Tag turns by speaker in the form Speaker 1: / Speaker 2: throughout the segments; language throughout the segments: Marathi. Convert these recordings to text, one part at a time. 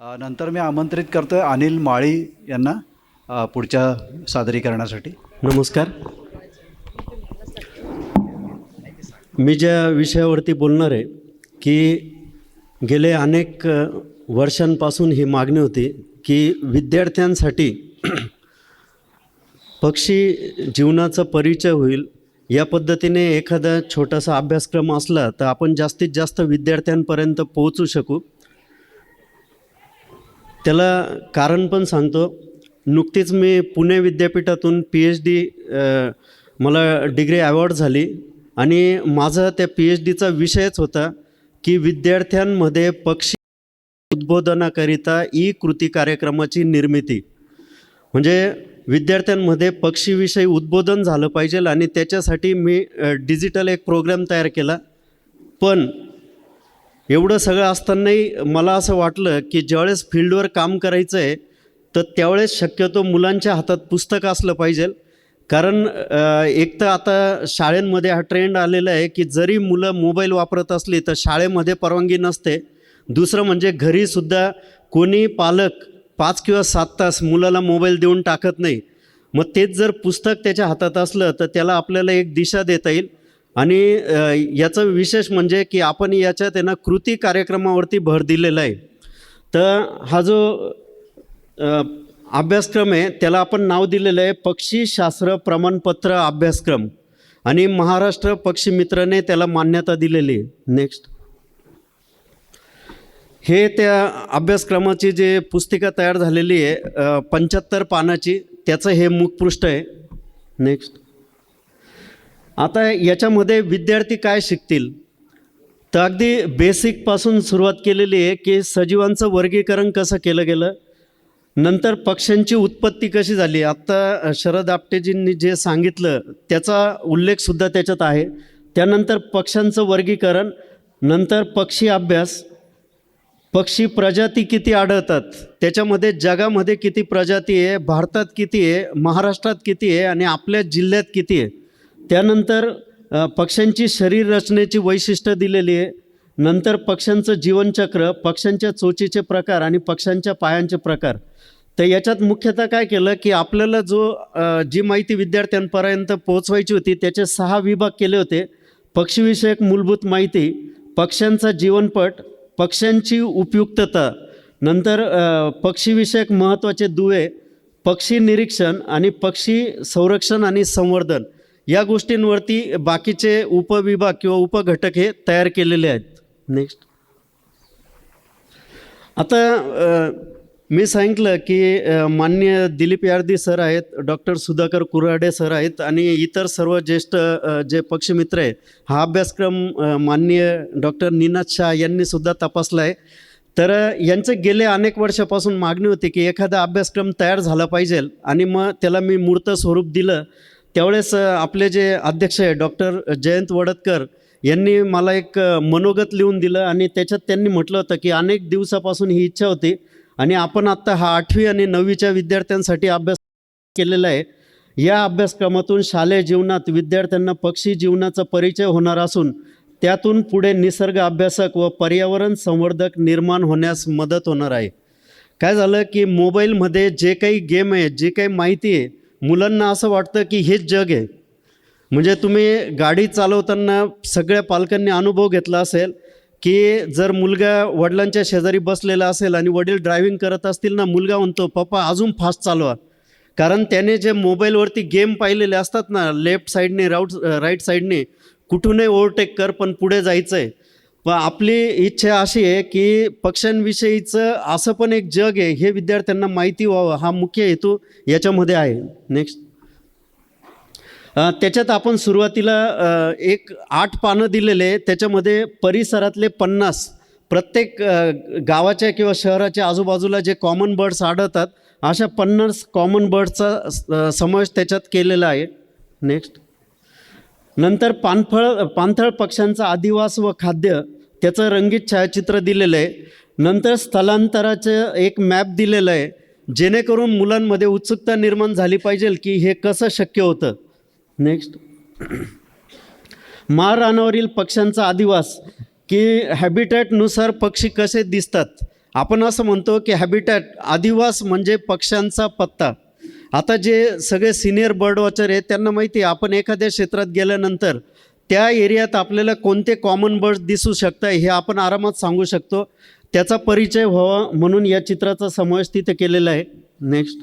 Speaker 1: नंतर मी आमंत्रित करतो अनिल माळी यांना पुढच्या सादरीकरणासाठी.
Speaker 2: नमस्कार. मी ज्या विषयावरती बोलणार आहे की गेले अनेक वर्षांपासून ही मागणी होती की विद्यार्थ्यांसाठी पक्षी जीवनाचा परिचय होईल. या पद्धतीने एखादा छोटासा अभ्यासक्रम असला तर आपण जास्तीत जास्त विद्यार्थ्यांपर्यंत पोहोचू शकू. त्याला कारण पण सांगतो. नुकतीच मी पुणे विद्यापीठातून पी एच डी मला डिग्री अवॉर्ड झाली आणि माझा त्या पी एच डीचा विषयच होता की विद्यार्थ्यांमध्ये पक्षी उद्बोधनाकरिता ई कृती कार्यक्रमाची निर्मिती. म्हणजे विद्यार्थ्यांमध्ये पक्षीविषयी उद्बोधन झालं पाहिजे आणि त्याच्यासाठी मी डिजिटल एक प्रोग्राम तयार केला. पण एवढं सगळं असतानाही मला असं वाटलं की ज्यावेळेस फील्डवर काम करायचं आहे तर त्यावेळेस शक्यतो मुलांच्या हातात पुस्तक असलं पाहिजे. कारण एक तर आता शाळेंमध्ये हा ट्रेंड आलेला आहे की जरी मुलं मोबाईल वापरत असली तर शाळेमध्ये परवानगी नसते. दुसरं म्हणजे घरीसुद्धा कोणी पालक पाच किंवा सात तास मुलाला मोबाईल देऊन टाकत नाही. मग तेच जर पुस्तक त्याच्या हातात असलं तर त्याला आपल्याला एक दिशा देता येईल. आणि याचं विशेष म्हणजे की आपण याच्या त्यांना कृती कार्यक्रमावरती भर दिलेला आहे. तर हा जो अभ्यासक्रम आहे त्याला आपण नाव दिलेलं आहे पक्षीशास्त्र प्रमाणपत्र अभ्यासक्रम. आणि महाराष्ट्र पक्षी मित्राने त्याला मान्यता दिलेली आहे. नेक्स्ट हे त्या अभ्यासक्रमाची जे पुस्तिका तयार झालेली आहे पंच्याहत्तर पानाची त्याचं हे मुखपृष्ठ आहे. नेक्स्ट आता याच्यामध्ये विद्यार्थी काय शिकतील? तर अगदी बेसिकपासून सुरुवात केलेली आहे की सजीवांचं वर्गीकरण कसं केलं गेलं? नंतर पक्ष्यांची उत्पत्ती कशी झाली? आत्ता शरद आपटेजींनी जे सांगितलं त्याचा उल्लेखसुद्धा त्याच्यात आहे. त्यानंतर पक्ष्यांचं वर्गीकरण नंतर पक्षी अभ्यास पक्षी प्रजाती किती आढळतात त्याच्यामध्ये जगामध्ये किती प्रजाती आहे भारतात किती आहे महाराष्ट्रात किती आहे आणि आपल्या जिल्ह्यात किती आहे? त्यानंतर पक्ष्यांची शरीर रचनेची वैशिष्ट्य दिलेली आहे. नंतर पक्ष्यांचं जीवनचक्र पक्ष्यांच्या चोचीचे प्रकार आणि पक्ष्यांच्या पायांचे प्रकार. तर याच्यात मुख्यतः काय केलं की आपल्याला जो जी माहिती विद्यार्थ्यांपर्यंत पोहोचवायची होती त्याचे सहा विभाग केले होते. पक्षीविषयक मूलभूत माहिती पक्ष्यांचा जीवनपट पक्ष्यांची उपयुक्तता नंतर पक्षीविषयक महत्त्वाचे दुवे पक्षी निरीक्षण आणि पक्षी संरक्षण आणि संवर्धन. या गोष्टींवरती बाकीचे उपविभाग किंवा उपघटक हे तयार केलेले आहेत. नेक्स्ट आता मी सांगितलं की मान्य दिलीप यार्दी सर आहेत डॉक्टर सुधाकर कुराडे सर आहेत आणि इतर सर्व ज्येष्ठ जे पक्षमित्र आहे हा अभ्यासक्रम मान्य माननीय डॉक्टर निनाद शाह यांनी सुद्धा तपासला आहे. तर यांचं गेले अनेक वर्षापासून मागणी होती की एखादा अभ्यासक्रम तयार झाला पाहिजे आणि मग त्याला मी मूर्त स्वरूप दिलं. त्यावेळेस आपले जे अध्यक्ष आहे डॉक्टर जयंत वडतकर यांनी मला एक मनोगत लिहून दिलं आणि त्याच्यात त्यांनी म्हटलं होतं की अनेक दिवसापासून ही इच्छा होती आणि आपण आत्ता हा आठवी आणि नववीच्या विद्यार्थ्यांसाठी अभ्यास केलेला आहे. या अभ्यासक्रमातून शालेय जीवनात विद्यार्थ्यांना पक्षी जीवनाचा परिचय होणार असून त्यातून पुढे निसर्ग अभ्यासक व पर्यावरण संवर्धक निर्माण होण्यास मदत होणार आहे. काय झालं की मोबाईलमध्ये जे काही गेम आहे जे काही माहिती आहे मुलांना असं वाटतं की हेच जग आहे. म्हणजे तुम्ही गाडी चालवताना सगळ्या पालकांनी अनुभव घेतला असेल की जर मुलगा वडिलांच्या शेजारी बसलेला असेल आणि वडील ड्रायव्हिंग करत असतील ना मुलगा म्हणतो पप्पा अजून फास्ट चालवा. कारण त्याने जे मोबाईलवरती गेम पाहिलेले असतात ना लेफ्ट साईडने राऊट राईट साईडने कुठूनही ओव्हरटेक कर पण पुढे जायचं आहे व आपली इच्छा अशी आहे की पक्ष्यांविषयीचं असं पण एक जग आहे हे विद्यार्थ्यांना माहिती व्हावं हा मुख्य हेतू याच्यामध्ये आहे. नेक्स्ट त्याच्यात आपण सुरुवातीला एक आठ पानं दिलेले आहे. त्याच्यामध्ये परिसरातले पन्नास प्रत्येक गावाच्या किंवा शहराच्या आजूबाजूला जे कॉमन बर्ड्स आढळतात अशा पन्नास कॉमन बर्ड्सचा समावेश त्याच्यात केलेला आहे. नेक्स्ट नंतर पानफळ पानथळ पक्ष्यांचा आदिवास व खाद्य त्याचं रंगीत छायाचित्र दिलेलं आहे. नंतर स्थलांतराचं एक मॅप दिलेलं आहे. जेणेकरून मुलांमध्ये उत्सुकता निर्माण झाली पाहिजे की हे कसं शक्य होतं. नेक्स्ट महारानावरील पक्ष्यांचा अधिवास की हॅबिटॅटनुसार पक्षी कसे दिसतात? आपण असं म्हणतो की हॅबिटॅट आदिवास म्हणजे पक्ष्यांचा पत्ता. आता जे सगळे सिनियर बर्ड वॉचर आहेत त्यांना माहिती आहे आपण एखाद्या क्षेत्रात गेल्यानंतर त्या एरियात आपल्याला कोणते कॉमन बर्ड दिसू शकतं हे आपण आरामात सांगू शकतो. त्याचा परिचय व्हावा म्हणून या चित्राचा समावेश तिथे केलेला आहे. नेक्स्ट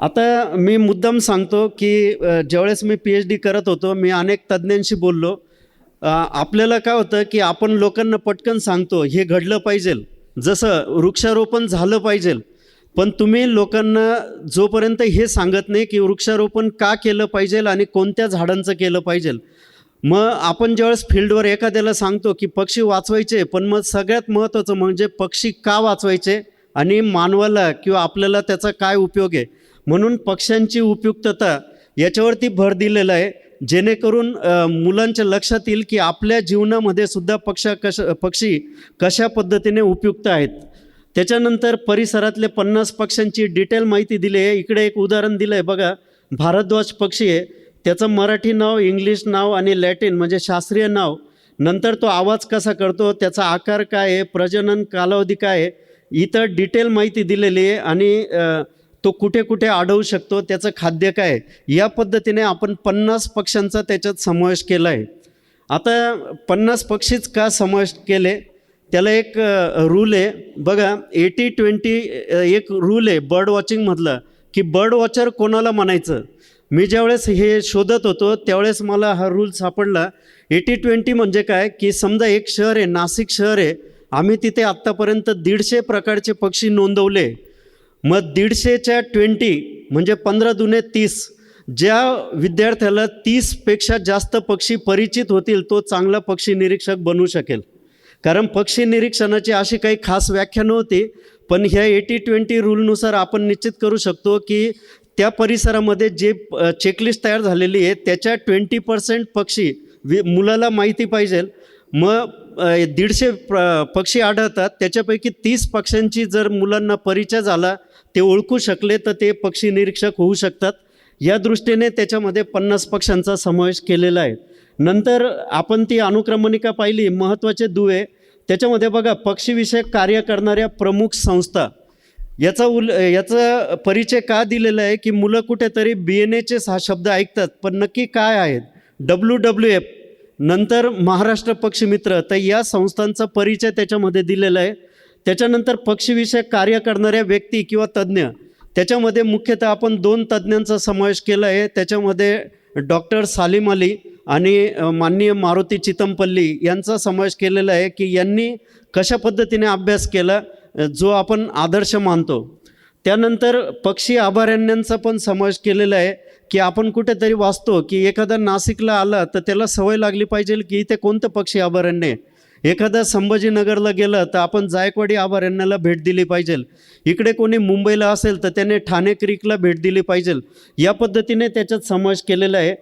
Speaker 2: आता मी मुद्दाम सांगतो की ज्यावेळेस मी पी एच डी करत होतो मी अनेक तज्ज्ञांशी बोललो. आपल्याला काय होतं की आपण लोकांना पटकन सांगतो हे घडलं पाहिजे जसं वृक्षारोपण झालं पाहिजे पण तुम्ही लोकांना जोपर्यंत हे सांगत नाही की वृक्षारोपण का केलं पाहिजे आणि कोणत्या झाडांचं केलं पाहिजे मग आपण ज्यावेळेस फील्डवर एखाद्याला सांगतो की पक्षी वाचवायचे पण मग सगळ्यात महत्त्वाचं म्हणजे पक्षी का वाचवायचे आणि मानवाला किंवा आपल्याला त्याचा काय उपयोग आहे? म्हणून पक्ष्यांची उपयुक्तता याच्यावरती भर दिलेला आहे जेणेकरून मुलांच्या लक्षात येईल की आपल्या जीवनामध्ये सुद्धा पक्षा कश पक्षी कशा पद्धतीने उपयुक्त आहेत. त्याच्यानंतर परिसरातले पन्नास पक्ष्यांची डिटेल माहिती दिली आहे. इकडे एक उदाहरण दिलं आहे बघा. भारद्वाज पक्षी आहे. त्याचं मराठी नाव इंग्लिश नाव आणि लॅटिन म्हणजे शास्त्रीय नाव. नंतर तो आवाज कसा करतो त्याचा आकार काय आहे? प्रजनन कालावधी काय आहे? इथं डिटेल माहिती दिलेली आहे आणि तो कुठे कुठे आढळू शकतो? त्याचं खाद्य काय या पद्धतीने आपण पन्नास पक्ष्यांचा त्याच्यात समावेश केला आहे आता पन्नास पक्षीच का समावेश केले? त्याला एक रूल आहे. बघा एटी ट्वेंटी एक रूल आहे बर्ड वॉचिंगमधलं की बर्ड वॉचर कोणाला म्हणायचं? मी ज्यावेळेस हे शोधत होतो त्यावेळेस मला हा रूल सापडला. एटी ट्वेंटी म्हणजे काय? की समजा एक शहर आहे नाशिक शहर आहे आम्ही तिथे आत्तापर्यंत दीडशे प्रकारचे पक्षी नोंदवले. मग दीडशेच्या ट्वेंटी म्हणजे पंधरा दुने तीस ज्या विद्यार्थ्याला तीसपेक्षा जास्त पक्षी परिचित होतील तो चांगला पक्षी निरीक्षक बनू शकेल. कारण पक्षी निरीक्षणाची अशी काही खास व्याख्या नव्हती पण ह्या एटी ट्वेंटी रूलनुसार आपण निश्चित करू शकतो की त्या परिसरामध्ये जे चेकलिस्ट तयार झालेली आहे त्याच्या ट्वेंटी पर्सेंट पक्षी वि मुलाला माहिती पाहिजे. मग दीडशे पक्षी आढळतात त्याच्यापैकी तीस पक्ष्यांची जर मुलांना परिचय झाला ते ओळखू शकले तर ते पक्षी निरीक्षक होऊ शकतात. या दृष्टीने त्याच्यामध्ये पन्नास पक्ष्यांचा समावेश केलेला आहे. नंतर आपण ती अनुक्रमणिका पाहिली महत्त्वाचे दुवे. त्याच्यामध्ये बघा पक्षीविषयक कार्य करणाऱ्या प्रमुख संस्था. याचा उल याचा परिचय का दिलेला आहे की मुलं कुठेतरी बी एन एचे हा शब्द ऐकतात पण नक्की काय आहेत? डब्ल्यू डब्ल्यू एफ नंतर महाराष्ट्र पक्षी मित्र तर या संस्थांचा परिचय त्याच्यामध्ये दिलेला आहे. त्याच्यानंतर पक्षीविषयक कार्य करणाऱ्या व्यक्ती किंवा तज्ज्ञ त्याच्यामध्ये मुख्यतः आपण दोन तज्ज्ञांचा समावेश केला आहे. त्याच्यामध्ये डॉक्टर सालिम अली आणि माननीय मारुती चितमपल्ली यांचा समावेश केलेला आहे की यांनी कशा पद्धतीने अभ्यास केला जो आपण आदर्श मानतो. त्यानंतर पक्षी अभयारण्यांचा पण समावेश केलेला आहे की आपण कुठेतरी वाचतो की एखादा नाशिकला आला तर त्याला सवय लागली पाहिजे की इथे कोणतं पक्षी अभयारण्य आहे. एखादा संभाजीनगरला गेलं तर आपण जायकवाडी अभयारण्याला भेट दिली पाहिजे. इकडे कोणी मुंबईला असेल तर त्याने ठाणे क्रीकला भेट दिली पाहिजे. या पद्धतीने त्याच्यात समावेश केलेला आहे.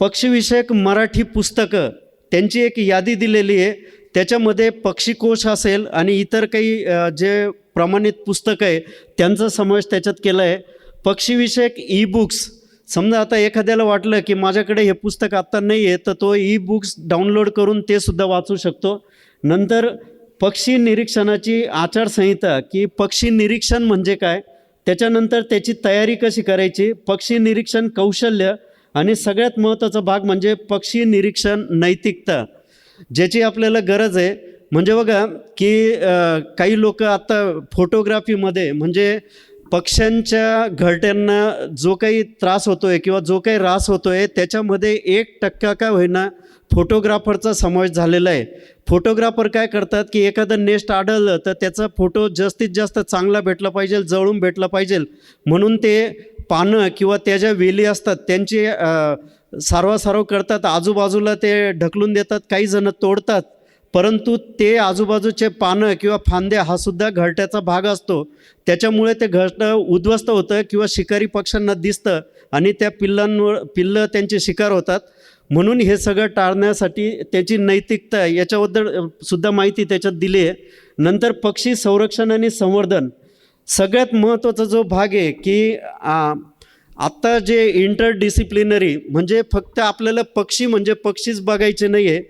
Speaker 2: पक्षीविषयक मराठी पुस्तकं त्यांची एक यादी दिलेली आहे. त्याच्यामध्ये पक्षीकोश असेल आणि इतर काही जे प्रमाणित पुस्तकं आहे त्यांचा समावेश त्याच्यात केला आहे. पक्षीविषयक ई बुक्स समजा आता एखाद्याला वाटलं की माझ्याकडे हे पुस्तक आत्ता नाही आहे तर तो ई बुक्स डाउनलोड करून ते सुद्धा वाचू शकतो. नंतर पक्षी निरीक्षणाची आचारसंहिता की पक्षी निरीक्षण म्हणजे काय? त्याच्यानंतर त्याची तयारी कशी करायची? पक्षी निरीक्षण कौशल्य आणि सगळ्यात महत्त्वाचा भाग म्हणजे पक्षी निरीक्षण नैतिकता ज्याची आपल्याला गरज आहे. म्हणजे बघा की काही लोक आत्ता फोटोग्राफीमध्ये म्हणजे पक्ष्यांच्या घरट्यांना जो काही त्रास होतो आहे किंवा जो काही त्रास होतो आहे त्याच्यामध्ये एक टक्का का होईना फोटोग्राफरचा समावेश झालेला आहे. फोटोग्राफर काय करतात की एखादं नेस्ट आढळलं तर त्याचा फोटो जास्तीत जास्त चांगला भेटला पाहिजे जवळून भेटला पाहिजे. म्हणून ते पानं किंवा त्या ज्या वेली असतात त्यांची सारवासारव करतात. आजूबाजूला ते ढकलून देतात काही जण तोडतात. परंतु ते आजूबाजूचे पानं किंवा फांद्या हा सुद्धा घरट्याचा भाग असतो. त्याच्यामुळे ते घरटं उद्ध्वस्त होतं किंवा शिकारी पक्ष्यांना दिसतं आणि त्या पिल्लांवर पिल्लं त्यांचे शिकार होतात. म्हणून हे सगळं टाळण्यासाठी त्याची नैतिकता याच्याबद्दल सुद्धा माहिती त्याच्यात दिली आहे. नंतर पक्षी संरक्षण आणि संवर्धन सगळ्यात महत्त्वाचा जो भाग आहे की आत्ता जे इंटर डिसिप्लिनरी म्हणजे फक्त आपल्याला पक्षी म्हणजे पक्षीच बघायचे नाही आहे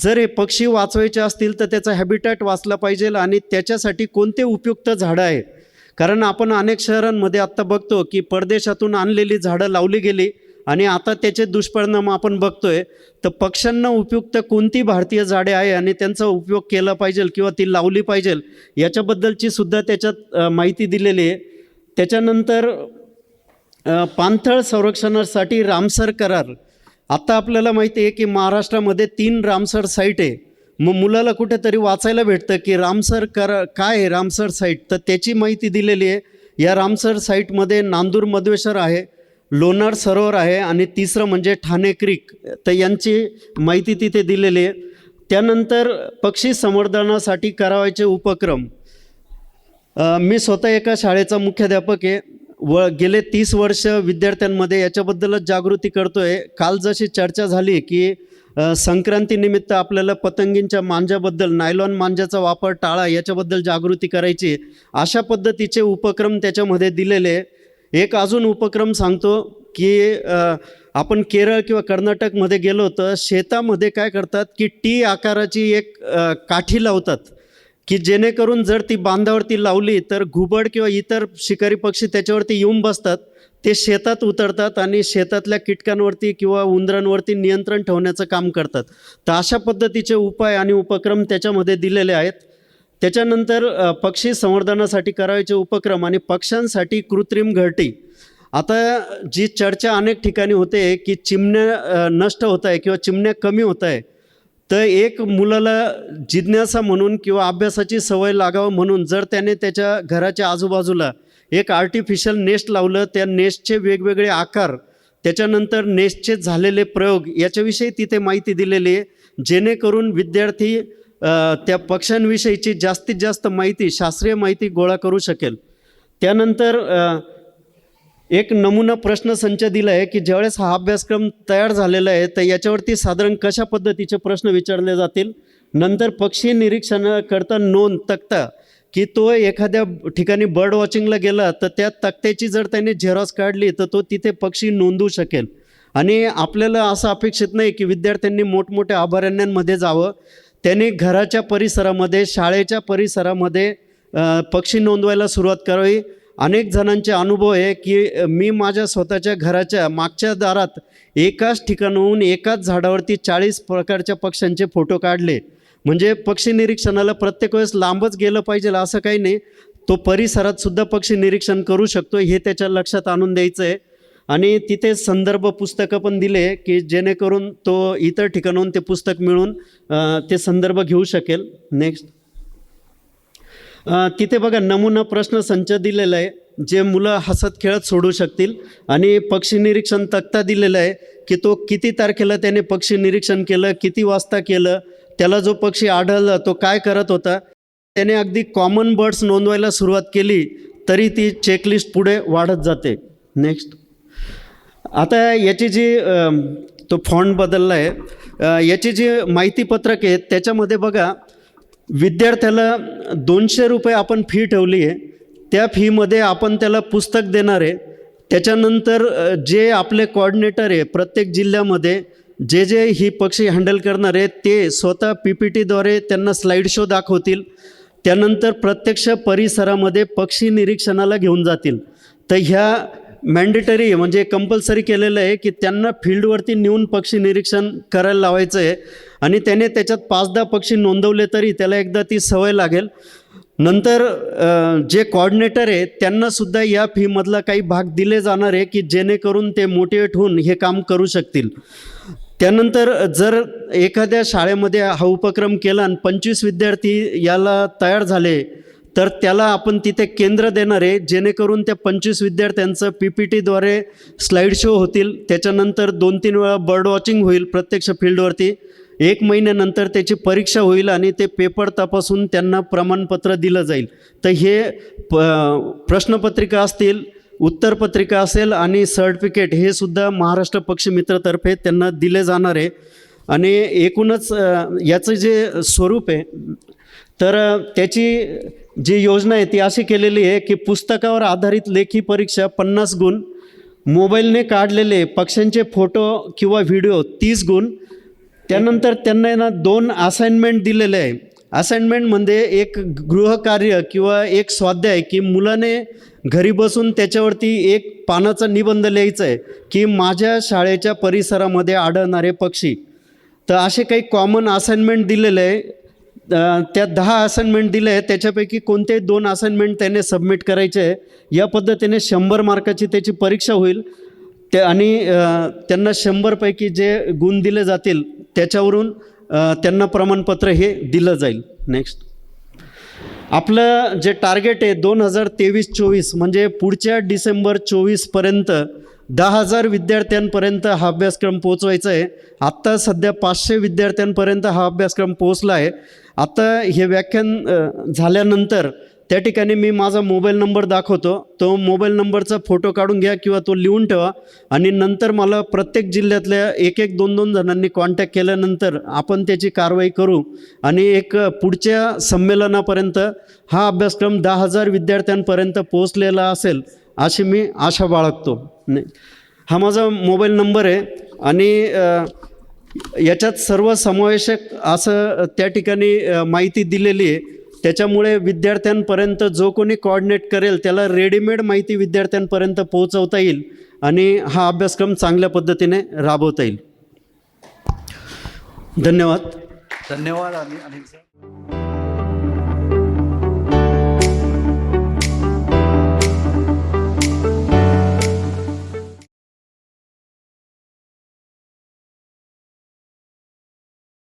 Speaker 2: जर हे पक्षी वाचवायचे असतील तर त्याचा हॅबिटॅट वाचला पाहिजे आणि त्याच्यासाठी कोणते उपयुक्त झाडं आहे? कारण आपण अनेक शहरांमध्ये आत्ता बघतो की परदेशातून आणलेली झाडं लावली गेली आणि आता त्याचे दुष्परिणाम आपण बघतोय तर पक्ष्यांना उपयुक्त कोणती भारतीय झाडे आहे आणि त्यांचा उपयोग केला पाहिजे किंवा ती लावली पाहिजे याच्याबद्दलची सुद्धा त्याच्यात माहिती दिलेली आहे. त्याच्यानंतर पाणथळ संरक्षणासाठी रामसर करार. आता आपल्याला माहिती आहे की महाराष्ट्रामध्ये तीन रामसर साईट आहे. मग मुलाला कुठेतरी वाचायला भेटतं की रामसर कर काय आहे रामसर साईट? तर त्याची माहिती दिलेली आहे. या रामसर साईटमध्ये नांदूर मधवेश्वर आहे. लोणार सरोवर आहे आणि तिसरं म्हणजे ठाणे क्रीक. तर यांची माहिती तिथे दिलेली आहे. त्यानंतर पक्षी संवर्धनासाठी करावायचे उपक्रम. मी स्वतः एका शाळेचा मुख्याध्यापक आहे. व गेले तीस वर्ष विद्यार्थ्यांमध्ये याच्याबद्दलच जागृती करतो आहे काल जशी चर्चा झाली की संक्रांतीनिमित्त आपल्याला पतंगींच्या मांजाबद्दल नायलॉन मांजाचा वापर टाळा याच्याबद्दल जागृती करायची अशा पद्धतीचे उपक्रम त्याच्यामध्ये दिलेले आहे. एक अजून उपक्रम सांगतो की आपण केरळ किंवा कर्नाटकमध्ये गेलो तर शेतामध्ये काय करतात की टी आकाराची एक काठी लावतात की जेणेकरून जर ती बांधावरती लावली तर घुबड किंवा इतर शिकारी पक्षी त्याच्यावरती येऊन बसतात ते शेतात उतरतात आणि शेतातल्या कीटकांवरती किंवा उंदरांवरती नियंत्रण ठेवण्याचं काम करतात. तर अशा पद्धतीचे उपाय आणि उपक्रम त्याच्यामध्ये दिलेले आहेत. त्याच्यानंतर पक्षी संवर्धनासाठी करायचे उपक्रम आणि पक्ष्यांसाठी कृत्रिम घरटी. आता जी चर्चा अनेक ठिकाणी होते की चिमण्या नष्ट होत आहे किंवा चिमण्या कमी होत आहे तर एक मुलाला जिज्ञासा म्हणून किंवा अभ्यासाची सवय लागावं म्हणून जर त्याने त्याच्या घराच्या आजूबाजूला एक आर्टिफिशियल नेस्ट लावलं त्या नेस्टचे वेगवेगळे आकार त्याच्यानंतर नेस्टचे झालेले प्रयोग याच्याविषयी तिथे माहिती दिलेली आहे. जेणेकरून विद्यार्थी त्या पक्ष्यांविषयीची जास्तीत जास्त माहिती शास्त्रीय माहिती गोळा करू शकेल. त्यानंतर एक नमुना प्रश्नसंच दिला आहे की ज्यावेळेस हा अभ्यासक्रम तयार झालेला आहे तर याच्यावरती साधारण कशा पद्धतीचे प्रश्न विचारले जातील? नंतर पक्षी निरीक्षणाकरता नोंद तक्ता की तो एखाद्या ठिकाणी बर्ड वॉचिंगला गेला तर त्या तक्त्याची जर त्याने झेरॉक्स काढली तर तो तिथे पक्षी नोंदवू शकेल. आणि आपल्याला असं अपेक्षित नाही की विद्यार्थ्यांनी मोठमोठ्या अभयारण्यांमध्ये जावं. त्यांनी घराच्या परिसरामध्ये शाळेच्या परिसरामध्ये पक्षी नोंदवायला सुरुवात करावी. अनेक जणांचे अनुभव आहे की मी माझ्या स्वतःच्या घराच्या मागच्या दारात एकाच ठिकाणाहून एकाच झाडावरती चाळीस प्रकारच्या पक्ष्यांचे फोटो काढले. म्हणजे पक्षी निरीक्षणाला प्रत्येक वेळेस लांबच गेलं पाहिजे असं काही नाही. तो परिसरात सुद्धा पक्षी निरीक्षण करू शकतो हे त्याच्या लक्षात आणून द्यायचं आहे आणि तिथे संदर्भ पुस्तकं पण दिले की जेणेकरून तो इतर ठिकाणाहून ते पुस्तक मिळून ते संदर्भ घेऊ शकेल. नेक्स्ट तिथे बघा नमुना प्रश्न संच दिलेला आहे जे मुलं हसत खेळत सोडू शकतील. आणि पक्षी निरीक्षण तक्ता दिलेला आहे की तो किती तारखेला त्याने पक्षी निरीक्षण केलं किती वाजता केलं त्याला जो पक्षी आढळला तो काय करत होता त्याने अगदी कॉमन बर्ड्स नोंदवायला सुरुवात केली तरी ती चेकलिस्ट पुढे वाढत जाते. नेक्स्ट आता याची जी तो फॉन्ट बदलला आहे याची जी माहितीपत्रक आहे त्याच्यामध्ये बघा विद्यार्थ्याला दोनशे रुपये आपण फी ठेवली आहे. त्या फीमध्ये आपण त्याला पुस्तक देणार आहे. त्याच्यानंतर जे आपले कॉर्डिनेटर आहे प्रत्येक जिल्ह्यामध्ये जे जे ही पक्षी हँडल करणार आहे ते स्वतः पी पी टीद्वारे त्यांना स्लाईड शो दाखवतील. त्यानंतर प्रत्यक्ष परिसरामध्ये पक्षी निरीक्षणाला घेऊन जातील. तर ह्या मॅन्डेटरी म्हणजे कंपल्सरी केलेलं आहे की त्यांना फील्डवरती नेऊन पक्षी निरीक्षण करायला लावायचं आहे. आणि त्याने त्याच्यात पाच दहा पक्षी नोंदवले तरी त्याला एकदा ती सवय लागेल. नंतर जे कॉर्डिनेटर आहे त्यांनासुद्धा या फीमधला काही भाग दिले जाणार आहे की जेणेकरून ते मोटिवेट होऊन हे काम करू शकतील. त्यानंतर जर एखाद्या शाळेमध्ये हा उपक्रम केला आणि पंचवीस विद्यार्थी याला तयार झाले तर त्याला आपण तिथे केंद्र देणार आहे. जेणेकरून त्या पंचवीस विद्यार्थ्यांचं पी पी टीद्वारे स्लाईड शो होतील. त्याच्यानंतर दोन तीन वेळा बर्ड वॉचिंग होईल प्रत्यक्ष फील्डवरती एक महिन्यानंतर त्याची परीक्षा होईल आणि ते पेपर तपासून त्यांना प्रमाणपत्र दिलं जाईल. तर हे प प्रश्नपत्रिका असतील उत्तरपत्रिका असेल आणि सर्टिफिकेट हे सुद्धा महाराष्ट्र पक्षी मित्रतर्फे त्यांना दिले जाणार आहे. आणि एकूणच याचं जे स्वरूप आहे तर त्याची जी योजना आहे ती अशी केलेली आहे की पुस्तकावर आधारित लेखी परीक्षा पन्नास गुण मोबाईलने काढलेले पक्ष्यांचे फोटो किंवा व्हिडिओ तीस गुण. त्यानंतर त्यांना आहे ना दोन असाइनमेंट दिलेले आहे. असाइनमेंटमध्ये म्हणजे एक गृहकार्य किंवा एक स्वाध्याय की मुलाने घरी बसून त्याच्यावरती एक पानाचा निबंध लिहायचा आहे की माझ्या शाळेच्या परिसरामध्ये आढळणारे पक्षी. तर असे काही कॉमन असाइनमेंट दिलेले आहे. त्या दहा असाइनमेंट दिले त्याच्यापैकी कोणतेही दोन असाइनमेंट त्याने सबमिट करायचे आहे या पद्धतीने शंभर मार्काची त्याची परीक्षा होईल. त्या आणि त्यांना शंभरपैकी जे गुण दिले जातील त्याच्यावरून त्यांना प्रमाणपत्र हे दिलं जाईल. नेक्स्ट आपलं जे टार्गेट आहे दोन हजार तेवीस चोवीस म्हणजे पुढच्या डिसेंबर चोवीसपर्यंत दहा हजार विद्यार्थ्यांपर्यंत हा अभ्यासक्रम पोचवायचा आहे. आत्ता सध्या पाचशे विद्यार्थ्यांपर्यंत हा अभ्यासक्रम पोचला आहे. आत्ता हे व्याख्यान झाल्यानंतर त्या ठिकाणी मी माझा मोबाईल नंबर दाखवतो. तो मोबाईल नंबरचा फोटो काढून घ्या किंवा तो लिहून ठेवा. आणि नंतर मला प्रत्येक जिल्ह्यातल्या एक एक दोन दोन जणांनी कॉन्टॅक्ट केल्यानंतर आपण त्याची कारवाई करू. आणि एक पुढच्या संमेलनापर्यंत हा अभ्यासक्रम दहा हजार विद्यार्थ्यांपर्यंत पोहोचलेला असेल अशी मी आशा बाळगतो. नाही. हा माझा मोबाईल नंबर आहे आणि याच्यात सर्व समावेशक असं त्या ठिकाणी माहिती दिलेली आहे. त्याच्यामुळे विद्यार्थ्यांपर्यंत जो कोणी कॉर्डिनेट करेल त्याला रेडीमेड माहिती विद्यार्थ्यांपर्यंत पोहोचवता येईल आणि हा अभ्यासक्रम चांगल्या पद्धतीने राबवता येईल. धन्यवाद.
Speaker 1: धन्यवाद आणि अनिल सर